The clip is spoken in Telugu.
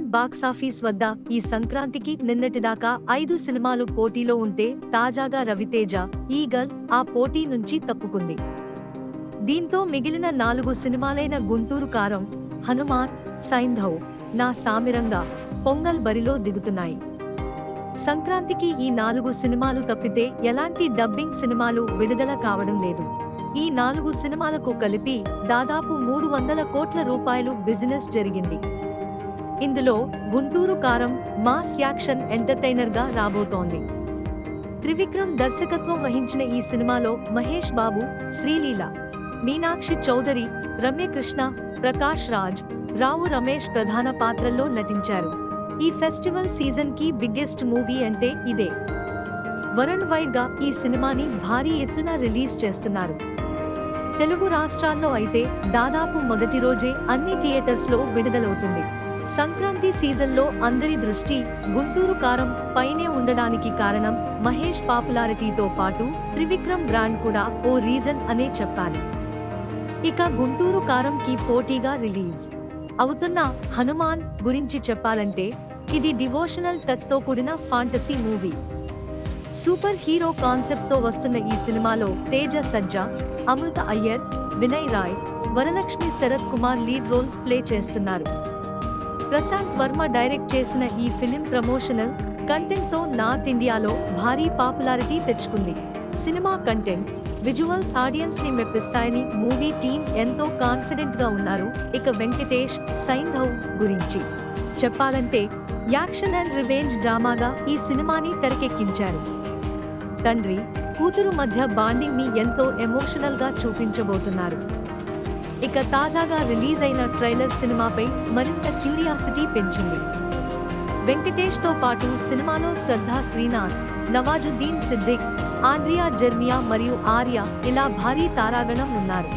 బాక్సాఫీస్ వద్ద ఈ సంక్రాంతికి నిన్నటిదాకా ఐదు సినిమాలు పోటీలో ఉంటే తాజాగా రవితేజ ఈగల్ ఆ పోటీ నుంచి తప్పుకుంది. దీంతో మిగిలిన నాలుగు సినిమాలైన గుంటూరు కారం హనుమాన్ సైంధవ్ నా సామిరంగా పొంగల్ బరిలో దిగుతున్నాయి. సంక్రాంతికి ఈ నాలుగు సినిమాలు తప్పితే ఎలాంటి డబ్బింగ్ సినిమాలు విడుదల కావడం లేదు. ఈ నాలుగు సినిమాలకు కలిపి దాదాపు మూడు వందల కోట్ల రూపాయలు బిజినెస్ జరిగింది. ఇందులో గుంటూరు కారం మాస్ యాక్షన్ ఎంటర్టైనర్గా రాబోతోంది. త్రివిక్రమ్ దర్శకత్వం వహించిన ఈ సినిమాలో మహేష్ బాబు శ్రీలీల మీనాక్షి చౌదరి రమ్యకృష్ణ ప్రకాష్ రాజ్ రావు రమేష్ ప్రధాన పాత్రల్లో నటించారు. ఈ ఫెస్టివల్ సీజన్కి బిగ్గెస్ట్ మూవీ అంటే ఇదే. వరల్డ్ వైడ్గా ఈ సినిమాని భారీ ఎత్తున రిలీజ్ చేస్తున్నారు. తెలుగు రాష్ట్రాల్లో అయితే దాదాపు మొదటి రోజే అన్ని థియేటర్స్లో విడుదలవుతుంది. సంక్రాంతి సీజన్లో అందరి దృష్టి గుంటూరు కారం పైనే ఉండడానికి కారణం మహేష్ పాపులారిటీతో పాటు త్రివిక్రమ్ బ్రాండ్ కూడా ఓ రీజన్ అనే చెప్పాలి. ఇక గుంటూరు కారం కి పోటీగా రిలీజ్. అవుతున్న హనుమాన్ గురించి చెప్పాలంటే ఇది డివోషనల్ టచ్తో కూడిన ఫాంటసీ మూవీ. సూపర్ హీరో కాన్సెప్ట్తో వస్తున్న ఈ సినిమాలో Teja Sajja Amritha Aiyer Vinay Rai Varalaxmi Sarath Kumar lead roles play చేస్తున్నారు. ప్రశాంత్ వర్మ డైరెక్ట్ చేసిన ఈ ఫిలిం ప్రమోషనల్ కంటెంట్తో నార్త్ ఇండియాలో భారీ పాపులారిటీ తెచ్చుకుంది. సినిమా కంటెంట్ విజువల్స్ ఆడియన్స్ని మెప్పిస్తాయని మూవీ టీం ఎంతో కాన్ఫిడెంట్గా ఉన్నారు. ఇక వెంకటేష్ సైంధవ్ గురించి చెప్పాలంటే యాక్షన్ అండ్ రివెంజ్ డ్రామాగా ఈ సినిమాని తెరకెక్కించారు. తండ్రి కూతురు మధ్య బాండింగ్ని ఎంతో ఎమోషనల్గా చూపించబోతున్నారు. ఇక తాజాగా రిలీజ్ అయిన ట్రైలర్ సినిమాపై మరింత క్యూరియాసిటీ పెంచింది. వెంకటేష్తో పాటు సినిమాలో శ్రద్ధా శ్రీనాథ్ నవాజుద్దీన్ సిద్దిక్ ఆండ్రియా జెర్మియా మరియు ఆర్య ఇలా భారీ తారాగణం ఉన్నారు.